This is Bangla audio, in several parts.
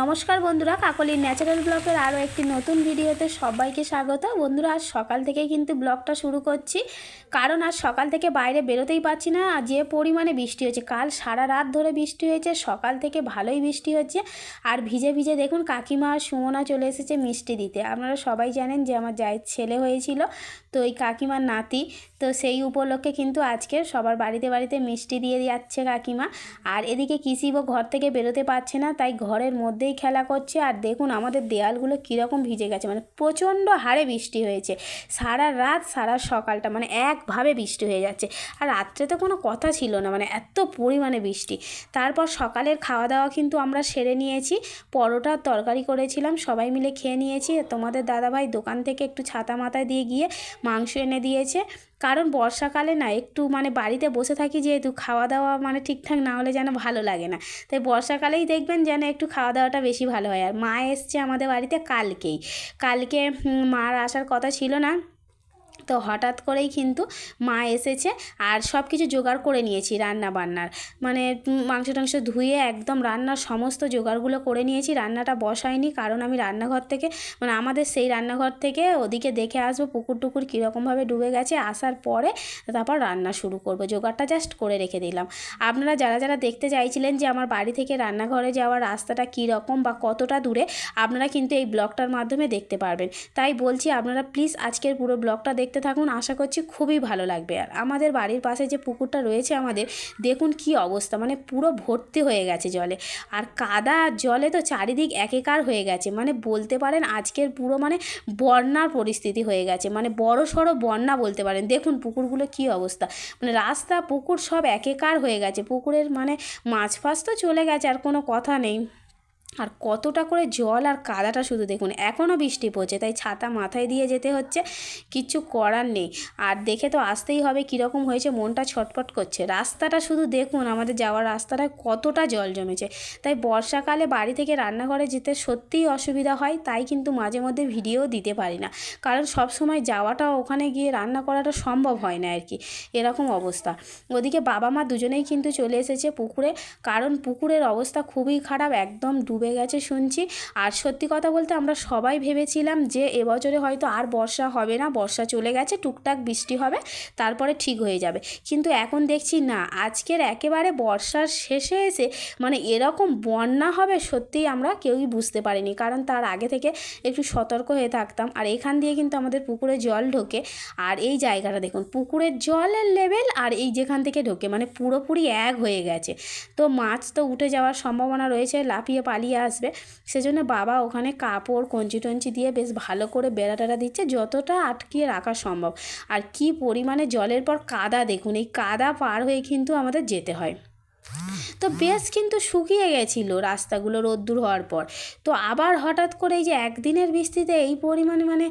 নমস্কার বন্ধুরা, কাকলির ন্যাচারাল ব্লগের আরও একটি নতুন ভিডিওতে সবাইকে স্বাগত। বন্ধুরা, আজ সকাল থেকে কিন্তু ব্লগটা শুরু করছি। কারণ আজ সকাল থেকে বাইরে বেরোতেই পারছি না, আর যে পরিমাণে বৃষ্টি হয়েছে, কাল সারা রাত ধরে বৃষ্টি হয়েছে, সকাল থেকে ভালোই বৃষ্টি হচ্ছে। আর ভিজে ভিজে দেখুন, কাকিমা আর সুমনা চলে এসেছে মিষ্টি দিতে। আপনারা সবাই জানেন যে আমার জায়ের ছেলে হয়েছিল, তো এই কাকিমার নাতি। তো সেই উপলক্ষে কিন্তু আজকে সবার বাড়িতে বাড়িতে মিষ্টি দিয়ে যাচ্ছে কাকিমা। আর এদিকে কিসিবও ঘর থেকে বেরোতে পারছে না, তাই ঘরের মধ্যেই খেলা করছে আর দেখুন আমাদের দেয়ালগুলো কীরকম ভিজে গেছে। মানে প্রচণ্ড হারে বৃষ্টি হয়েছে। সারা রাত, সারা সকালটা মানে একভাবে বৃষ্টি হয়ে যাচ্ছে। আর রাত্রে তো কোনো কথা ছিল না মানে এত পরিমাণে বৃষ্টি। তারপর সকালের খাওয়া দাওয়া কিন্তু আমরা সেরে নিয়েছি। পরোটার তরকারি করেছিলাম, সবাই মিলে খেয়ে নিয়েছি। তোমাদের দাদাভাই দোকান থেকে একটু ছাতা মাথায় দিয়ে গিয়ে মাংস এনে দিয়েছে। কারণ বর্ষাকালে না একটু মানে বাড়িতে বসে থাকি যেহেতু খাওয়া দাওয়া মানে ঠিকঠাক না হলে যেন ভালো লাগে না। তাই বর্ষাকালেই দেখবেন যেন একটু খাওয়া দাওয়াটা বেশি ভালো হয়। আর মা এসছে আমাদের বাড়িতে কালকেই। কালকে মার আসার কথা ছিল না। তো হঠাৎ করেই কিন্তু মা এসেছে আর সব কিছু জোগাড় করে নিয়েছি রান্না বান্নার মানে মাংস টাংস ধুয়ে একদম রান্নার সমস্ত জোগাড়গুলো করে নিয়েছি, রান্নাটা বসাইনি কারণ আমি রান্নাঘর থেকে মানে আমাদের সেই রান্নাঘর থেকে ওদিকে দেখে আসব পুকুর টুকুর কীরকমভাবে ডুবে গেছে, আসার পরে তারপর রান্না শুরু করব। জোগাড়টা জাস্ট করে রেখে দিলাম। আপনারা যারা যারা দেখতে চাইছিলেন যে আমার বাড়ি থেকে রান্নাঘরে যাওয়ার রাস্তাটা কীরকম বা কতটা দূরে, আপনারা কিন্তু এই ব্লগটার মাধ্যমে দেখতে পারবেন। তাই বলছি আপনারা প্লিজ আজকের পুরো ব্লগটা দেখতে থাকুন, আশা করছি খুবই ভালো লাগবে। আর আমাদের বাড়ির পাশে যে পুকুরটা রয়েছে আমাদের, দেখুন কি অবস্থা মানে পুরো ভর্তি হয়ে গেছে জলে। আর কাদা আর জলে তো চারিদিক একেকার হয়ে গেছে মানে বলতে পারেন আজকের পুরো মানে বন্যার পরিস্থিতি হয়ে গেছে মানে বড় সড়ো বন্যা বলতে পারেন। দেখুন পুকুরগুলো কি অবস্থা মানে রাস্তা, পুকুর সব একেকার হয়ে গেছে, পুকুরের মানে মাছ ফাছ তো চলে গেছে, আর কোনো কথা নেই। আর কতটা করে জল আর কাদাটা শুধু দেখুন এখনও বৃষ্টি পড়ছে, তাই ছাতা মাথায় দিয়ে যেতে হচ্ছে কিচ্ছু করার নেই। আর দেখে তো আসতেই হবে কীরকম হয়েছে, মনটা ছটপট করছে। রাস্তাটা শুধু দেখুন, আমাদের যাওয়ার রাস্তাটায় কতটা জল জমেছে। তাই বর্ষাকালে বাড়ি থেকে রান্নাঘরে যেতে সত্যিই অসুবিধা হয়, তাই কিন্তু মাঝে মধ্যে ভিডিও দিতে পারি না। কারণ সব সময় যাওয়াটা, ওখানে গিয়ে রান্না করাটা সম্ভব হয় না আর কি। এরকম অবস্থা। ওদিকে বাবা মা দুজনেই কিন্তু চলে এসেছে পুকুরে। কারণ পুকুরের অবস্থা খুবই খারাপ, একদম ডুবে গেছে শুনছি। আর সত্যি কথা বলতে আমরা সবাই ভেবেছিলাম যে এবছরে হয়তো আর বর্ষা হবে না, বর্ষা চলে গেছে, টুকটাক বৃষ্টি হবে, তারপরে ঠিক হয়ে যাবে। কিন্তু এখন দেখছি না, আজকের একেবারে বর্ষার শেষে এসে মানে এরকম বন্যা হবে সত্যিই আমরা কেউই বুঝতে পারিনি। কারণ তার আগে থেকে একটু সতর্ক হয়ে থাকতাম। আর এখান দিয়ে কিন্তু আমাদের পুকুরে জল ঢোকে। আর এই জায়গাটা দেখুন, পুকুরের জলের লেভেল আর এই যেখান থেকে ঢোকে মানে পুরোপুরি এক হয়ে গেছে। তো মাছ তো উঠে যাওয়ার সম্ভাবনা রয়েছে, লাফিয়ে পালিয়ে আসবে। সেজন্য বাবা ওখানে কাপড়, কঞ্চি টঞ্চি দিয়ে বেশ ভালো করে বেড়া টেড়া দিচ্ছে, যতটা আটকিয়ে রাখা সম্ভব। আর কি পরিমাণে জলের পর কাদা দেখুন, এই কাদা পার হয়ে কিন্তু আমাদের যেতে হয়। তো বেশ কিন্তু শুকিয়ে গেছিল রাস্তাগুলো রোদ্দুর হওয়ার পর। তো আবার হঠাৎ করে এই যে একদিনের বৃষ্টিতে এই পরিমাণে মানে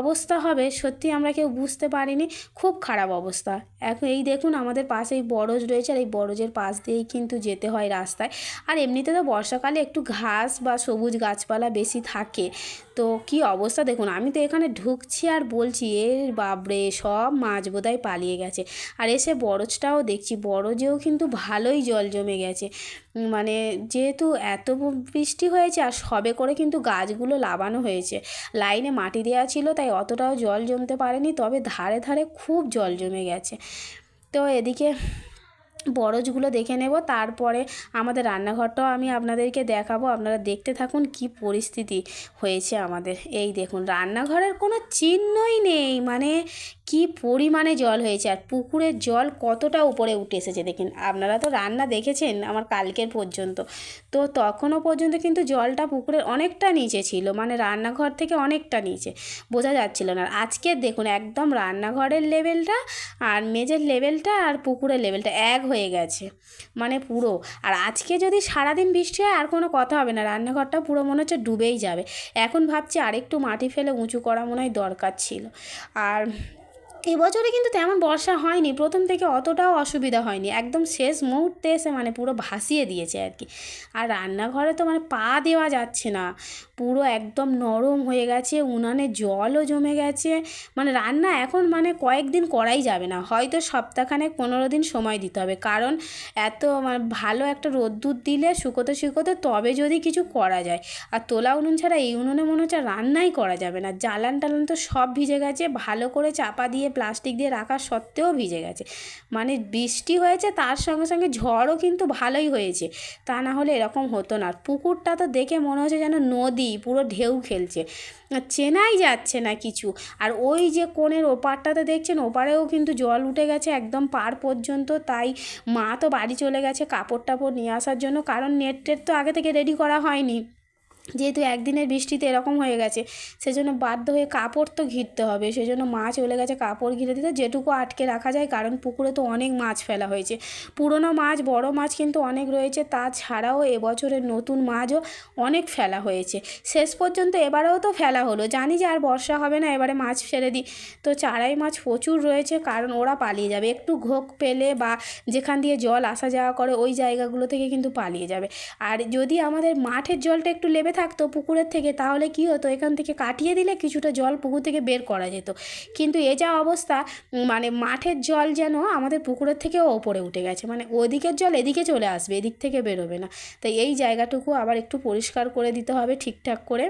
অবস্থা হবে, সত্যি আমরা কেউ বুঝতে পারিনি। খুব খারাপ অবস্থা। এখন এই দেখুন আমাদের পাশেই বরজ রয়েছে, আর এই বরজের পাশ দিয়েই কিন্তু যেতে হয় রাস্তায়। আর এমনিতে তো বর্ষাকালে একটু ঘাস বা সবুজ গাছপালা বেশি থাকে। তো কি অবস্থা? দেখুন, আমি তো এখানে ঢুকছি আর বলছি, এ বাবরে সব মাছ বোধহয় পালিয়ে গেছে। আর এসে বরজটাও দেখছি, বরজেও কিন্তু ভালোই জল জমে গেছে। মানে যেহেতু এত বৃষ্টি হয়েছে আর সবে করে কিন্তু গাছগুলো লাগানো হয়েছে। লাইনে মাটি দেওয়া ছিল, তাই অতটাও জল জমতে পারেনি, তবে ধারে ধারে খুব জল জমে গেছে। তো এদিকে বরজগুলো দেখে নেব, তারপরে আমাদের রান্নাঘরটাও আমি আপনাদেরকে দেখাবো, আপনারা দেখতে থাকুন কি পরিস্থিতি হয়েছে আমাদের। এই দেখুন, রান্নাঘরের কোনো চিহ্নই নেই মানে কি পরিমাণে জল হয়েছে আর পুকুরের জল কতটা উপরে উঠে এসেছে দেখুন। আপনারা তো রান্না দেখেছেন আমার কালকের পর্যন্ত। তো তখনও পর্যন্ত কিন্তু জলটা পুকুরের অনেকটা নিচে ছিল মানে রান্নাঘর থেকে অনেকটা নিচে। বোঝা যাচ্ছিল না। আর আজকের দেখুন একদম রান্নাঘরের লেভেলটা আর মেজের লেভেলটা আর পুকুরের লেভেলটা এক হয়ে গেছে মানে পুরো। আর আজকে যদি সারাদিন বৃষ্টি হয়, আর কোনো কথা হবে না। রান্নাঘরটা পুরো মনে হচ্ছে ডুবেই যাবে। এখন ভাবছি আরেকটু মাটি ফেলে উঁচু করা মনে হয় দরকার ছিল। আর এবছরে কিন্তু তেমন বর্ষা হয়নি। প্রথম থেকে অতটাও অসুবিধা হয়নি। একদম শেষ মুহূর্তে এসে মানে পুরো ভাসিয়ে দিয়েছে আর কি। আর রান্নাঘরে তো মানে পা দেওয়া যাচ্ছে না। পুরো একদম নরম হয়ে গেছে, উনানে জলও জমে গেছে। মানে রান্না এখন মানে কয়েকদিন করাই যাবে না, হয়তো সপ্তাহখানেক, পনেরো দিন সময় দিতে হবে। কারণ এত মানে ভালো একটা রোদ্দুর দিলে শুকোতে শুকোতে তবে যদি কিছু করা যায়। আর তোলা উনুন ছাড়া এই উনুনে মনে হচ্ছে রান্নাই করা যাবে না। জ্বালান টালান তো সব ভিজে গেছে, ভালো করে চাপা দিয়ে, প্লাস্টিক দিয়ে রাখা সত্ত্বেও ভিজে গেছে। মানে বৃষ্টি হয়েছে, তার সঙ্গে সঙ্গে ঝড়ও কিন্তু ভালোই হয়েছে। তা না হলে এরকম হতো না। পুকুরটা তো দেখে মনে হচ্ছে যেন নদী। পুরো ঢেউ খেলছে। চেনাই যাচ্ছে না কিছু। আর ওই যে কোণের ওপারটাতে দেখছেন, ওপারেও কিন্তু জল উঠে গেছে একদম পার পর্যন্ত। তাই মা তো বাড়ি চলে গেছে কাপড় টাপড় নিয়ে আসার জন্য। কারণ নেট টেট তো আগে থেকে রেডি করা হয়নি। যেহেতু একদিনের বৃষ্টিতে এরকম হয়ে গেছে, সেজন্য বাধ্য হয়ে কাপড় তো ঘিরতে হবে। সেজন্য মা চলে গেছে কাপড় ঘিরে দিতে। যেটুকু আটকে রাখা যায়, কারণ পুকুরে তো অনেক মাছ ফেলা হয়েছে। পুরনো মাছ, বড় মাছ কিন্তু অনেক রয়েছে। তাছাড়াও এবছরের নতুন মাছও অনেক ফেলা হয়েছে। শেষ পর্যন্ত এবারেও তো ফেলা হলো। জানি যে আর বর্ষা হবে না, এবারে মাছ ফেলে দিই। তো চারাই মাছ প্রচুর রয়েছে, কারণ ওরা পালিয়ে যাবে। একটু ঘোক পেলে বা যেখান দিয়ে জল আসা যাওয়া করে, ওই জায়গাগুলো থেকে কিন্তু পালিয়ে যাবে। আর যদি আমাদের মাঠের জলটা একটু লেবে থাকতো পুকুরের থেকে, তাহলে কি হতো? এখান থেকে কাটিয়ে দিলে কিছুটা জল পুকুর থেকে বের করা যেত। কিন্তু এ যা অবস্থা মানে মাঠের জল যেন আমাদের পুকুরের থেকেও ওপরে উঠে গেছে। মানে ওদিকের জল এদিকে চলে আসবে, এদিক থেকে বেরোবে না। তাই এই জায়গাটুকু আবার একটু পরিষ্কার করে দিতে হবে ঠিকঠাক করে।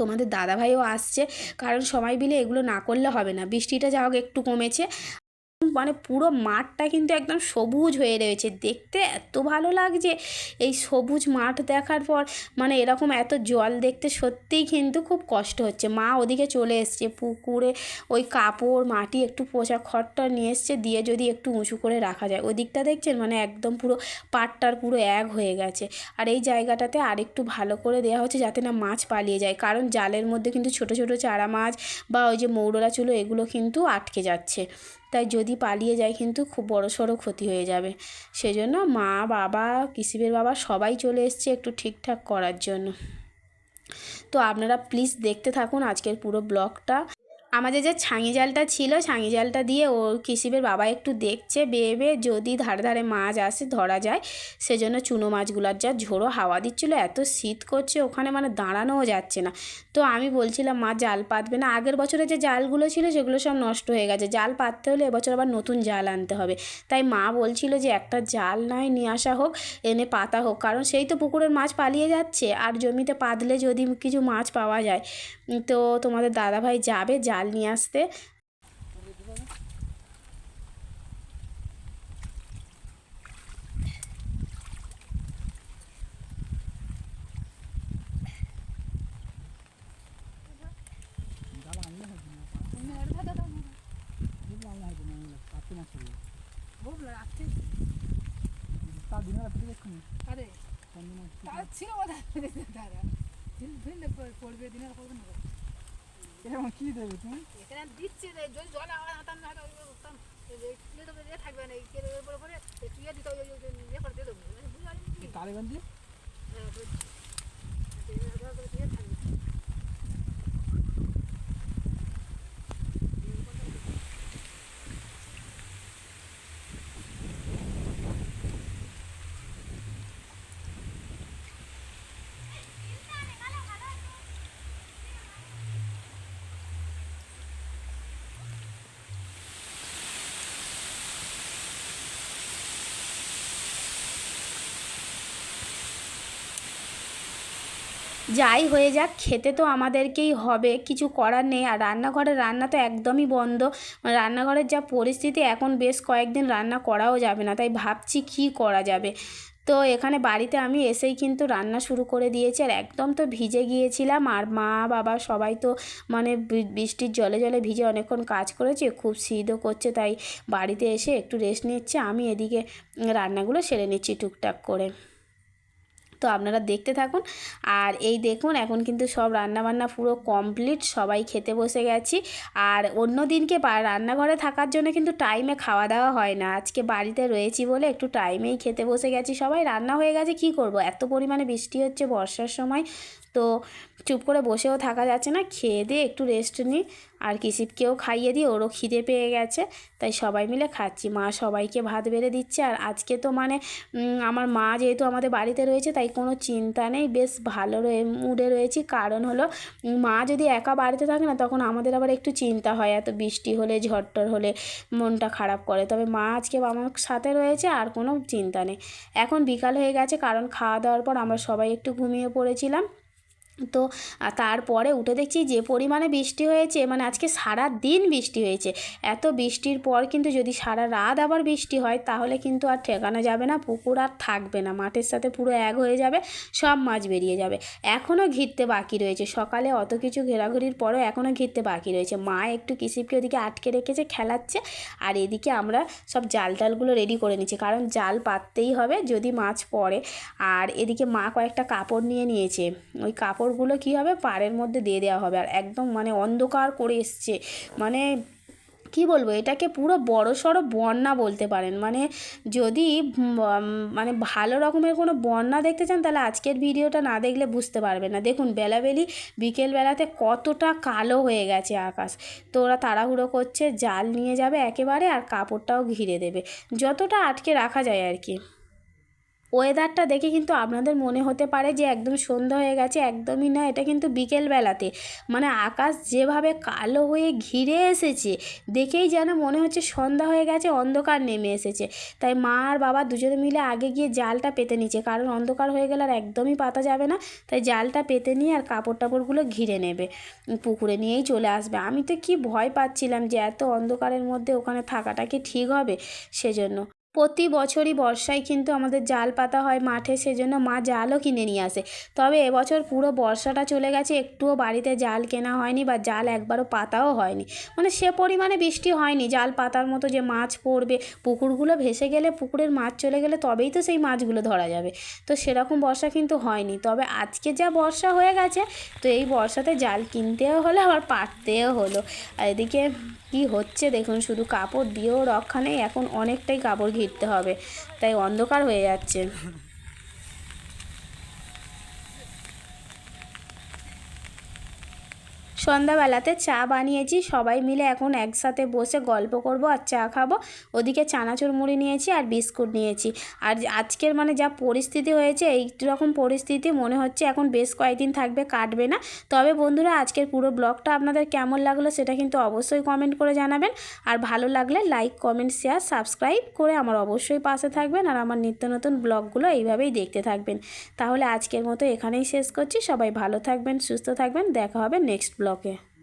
তোমাদের দাদাভাইও আসছে, কারণ সবাই মিলে এগুলো না করলে হবে না। বৃষ্টিটা যা হোক একটু কমেছে। মানে পুরো মাঠটা কিন্তু একদম সবুজ হয়ে রয়েছে। দেখতে এত ভালো লাগছে। এই সবুজ মাঠ দেখার পর মানে এরকম এত জল দেখতে সত্যিই কিন্তু খুব কষ্ট হচ্ছে। মা ওদিকে চলে এসছে পুকুরে ওই কাপড়, মাটি একটু পোচা খড়টা নিয়ে এসছে দিয়ে যদি একটু উঁচু করে রাখা যায়। ওদিকটা দেখছেন? মানে একদম পুরো পাটটার পুরো এক হয়ে গেছে। আর এই জায়গাটাতে আরেকটু ভালো করে দেওয়া হচ্ছে যাতে না মাছ পালিয়ে যায়। কারণ জালের মধ্যে কিন্তু ছোট ছোট চারা মাছ বা ওই যে মৌরলা চুলো এগুলো কিন্তু আটকে যাচ্ছে। তাই যদি পালিয়ে যায় কিন্তু খুব বড় সড়ো ক্ষতি হয়ে যাবে। সেজন্য মা, বাবা কৃষিবের বাবা সবাই চলে এসছে একটু ঠিকঠাক করার জন্য। তো আপনারা প্লিজ দেখতে থাকুন আজকের পুরো ব্লগটা আমাদের যে ছাঙি জালটা ছিল ছাঙি জালটা দিয়ে ও কিসিবের বাবা একটু দেখছে, বেয়ে বেয়ে যদি ধারে ধারে মাছ আসে ধরা যায়, সেজন্য চুনো মাছগুলোর যা ঝোড়ো হাওয়া দিচ্ছিল, এত শীত করছে ওখানে মানে দাঁড়ানোও যাচ্ছে না। তো আমি বলছিলাম, মা, জাল পাতবে না। আগের বছরে যে জালগুলো ছিল, সেগুলো সব নষ্ট হয়ে গেছে। জাল পাততে হলে এবছর আবার নতুন জাল আনতে হবে। তাই মা বলছিল যে, একটা জাল নয় নিয়ে আসা হোক, এনে পাতা হোক। কারণ সেই তো পুকুরের মাছ পালিয়ে যাচ্ছে, আর জমিতে পাতলে যদি কিছু মাছ পাওয়া যায়, তো তোমাদের দাদাভাই যাবে, জাল নিয়ে আসতে দিনের তার ছিল বোধহয় তারা দিন দিন পড়বে দিনের পড়বে না এরকম কি দেবে তুমি? এখানে দিচ্ছে রে যদি জল আওয়াজ হতাম না হতাম থাকবে না কে বলে করে তুই দিতে ইয়ে করে দিয়ে দেবো। বুঝতে পারলি কি তালেগঞ্জে হ্যাঁ, তো- তো এবার করে দিয়ে থাকবে যাই হয়ে যাক, খেতে তো আমাদেরকেই হবে, কিছু করার নেই। আর রান্নাঘরের রান্না তো একদমই বন্ধ। রান্নাঘরের যা পরিস্থিতি, এখন বেশ কয়েকদিন রান্না করাও যাবে না, তাই ভাবছি কী করা যাবে। তো এখানে বাড়িতে আমি এসেই কিন্তু রান্না শুরু করে দিয়েছি, আর একদম তো ভিজে গিয়েছিলাম। আর মা, বাবা সবাই তো মানে বৃষ্টির জলে জলে ভিজে অনেকক্ষণ কাজ করেছে, খুব শীতও করছে, তাই বাড়িতে এসে একটু রেস্ট নিচ্ছে। আমি এদিকে রান্নাগুলো সেরে নিচ্ছি টুকটাক করে। তো আপনারা দেখতে থাকুন। আর এই দেখুন, এখন কিন্তু সব রান্নাবান্না পুরো কমপ্লিট সবাই খেতে বসে গেছি। আর অন্য দিনকে রান্নাঘরে থাকার জন্য কিন্তু টাইমে খাওয়া দাওয়া হয় না। আজকে বাড়িতে রয়েছি বলে একটু টাইমেই খেতে বসে গেছি। সবাই রান্না হয়ে গেছে, কি করব? এত পরিমাণে বৃষ্টি হচ্ছে বর্ষার সময়। তো চুপ করে বসেও থাকা যাচ্ছে না। খেয়ে দিয়ে একটু রেস্ট নিই আর কিসিপকেও খাইয়ে দিই ওরও খিদে পেয়ে গেছে। তাই সবাই মিলে খাচ্ছি। মা সবাইকে ভাত বেড়ে দিচ্ছে। আর আজকে তো মানে আমার মা যেহেতু আমাদের বাড়িতে রয়েছে, তাই কোনো চিন্তা নেই। বেশ ভালো রয়ে মুডে রয়েছি। কারণ হলো, মা যদি একা বাড়িতে থাকে না, তখন আমাদের আবার একটু চিন্তা হয়। এত বৃষ্টি হলে ঝড়টর হলে, মনটা খারাপ করে। তবে মা আজকে আমার সাথে রয়েছে, আর কোনো চিন্তা নেই। এখন বিকাল হয়ে গেছে, কারণ খাওয়া দাওয়ার পর আমরা সবাই একটু ঘুমিয়ে পড়েছিলাম। তো তারপরে উঠে দেখছি যে পরিমাণে বৃষ্টি হয়েছে মানে আজকে সারা দিন বৃষ্টি হয়েছে। এত বৃষ্টির পর কিন্তু যদি সারা রাত আবার বৃষ্টি হয়, তাহলে কিন্তু আর ঠেকানো যাবে না, পুকুর আর থাকবে না। মাঠের সাথে পুরো এক হয়ে যাবে, সব মাছ বেরিয়ে যাবে। এখনও ঘিরতে বাকি রয়েছে। সকালে অত কিছু ঘোরাঘুরির পরেও এখনও ঘিরতে বাকি রয়েছে। মা একটু কিসিপকে ওদিকে আটকে রেখেছে, খেলাচ্ছে, আর এদিকে আমরা সব জাল টালগুলো রেডি করে নিচ্ছি। কারণ জাল পাততেই হবে যদি মাছ পড়ে। আর এদিকে মা কয়েকটা কাপড় নিয়ে নিয়েছে। ওই কাপড়গুলো কী হবে? পাড়ের মধ্যে দিয়ে দেওয়া হবে। আর একদম মানে অন্ধকার করে এসছে। মানে কি বলব? এটাকে পুরো বড় সড়ো বন্যা বলতে পারেন। মানে যদি মানে ভালো রকমের কোনো বন্যা দেখতে চান, তাহলে আজকের ভিডিওটা না দেখলে বুঝতে পারবেন না। দেখুন, বেলাবেলি বিকেলবেলাতে কতটা কালো হয়ে গেছে আকাশ। তো ওরা তাড়াহুড়ো করছে, জাল নিয়ে যাবে একেবারে আর কাপড়টাও ঘিরে দেবে। যতটা আটকে রাখা যায় আর কি। ওয়েদারটা দেখে কিন্তু আপনাদের মনে হতে পারে যে একদম সন্ধ্যা হয়ে গেছে, একদমই না, এটা কিন্তু বিকেলবেলাতে। মানে আকাশ যেভাবে কালো হয়ে ঘিরে এসেছে, দেখেই যেন মনে হচ্ছে সন্ধ্যা হয়ে গেছে, অন্ধকার নেমে এসেছে। তাই মা আর বাবা দুজনে মিলে আগে গিয়ে জালটা পেতে নিচ্ছে কারণ অন্ধকার হয়ে গেলে আর একদমই পাতা যাবে না। তাই জালটা পেতে নিয়ে আর কাপড় টাপড়গুলো ঘিরে নেবে, পুকুরে নিয়েই চলে আসবে। আমি তো কি ভয় পাচ্ছিলাম যে এত অন্ধকারের মধ্যে ওখানে থাকাটা কি ঠিক হবে? সেজন্য প্রতি বছরই বর্ষায় কিন্তু আমাদের জাল পাতা হয় মাঠে, সেজন্য মা জালও কিনে নিয়ে আসে। তবে এবছর পুরো বর্ষাটা চলে গেছে, একটুও বাড়িতে জাল কেনা হয়নি বা জাল একবারও পাতাও হয়নি। মানে সে পরিমাণে বৃষ্টি হয়নি, জাল পাতার মতো যে মাছ পড়বে, পুকুরগুলো ভেসে গেলে, পুকুরের মাছ চলে গেলে তবেই তো সেই মাছগুলো ধরা যাবে। তো সেরকম বর্ষা কিন্তু হয়নি। তবে আজকে যা বর্ষা হয়ে গেছে, তো এই বর্ষাতে জাল কিনতেও হলো, আবার পাততেও হলো। আর এদিকে কি হচ্ছে দেখুন, শুধু কাপড় দিয়েও রক্ষা নেই, এখন অনেকটাই কাপড় ঘিরতে হবে। তাই অন্ধকার হয়ে যাচ্ছে। সন্ধ্যাবেলাতে চা বানিয়েছি। সবাই মিলে এখন একসাথে বসে গল্প করব আর চা খাব। ওদিকে চানাচুর মুড়ি নিয়েছি আর বিস্কুট নিয়েছি। আর আজকের মানে যা পরিস্থিতি হয়েছে এই রকম পরিস্থিতি মনে হচ্ছে এখন বেশ কয়েকদিন থাকবে, কাটবে না। তবে বন্ধুরা, আজকের পুরো ব্লগটা আপনাদের কেমন লাগল সেটা কিন্তু অবশ্যই কমেন্ট করে জানাবেন। আর ভালো লাগলে লাইক, কমেন্ট, শেয়ার, সাবস্ক্রাইব করে আমার অবশ্যই পাশে থাকবেন আর আমার নিত্য নতুন ব্লগগুলো এইভাবেই দেখতে থাকবেন। তাহলে আজকের মতো এখানেই শেষ করছি। সবাই ভালো থাকবেন, সুস্থ থাকবেন। দেখা হবে নেক্সট ব্লগে। oke okay.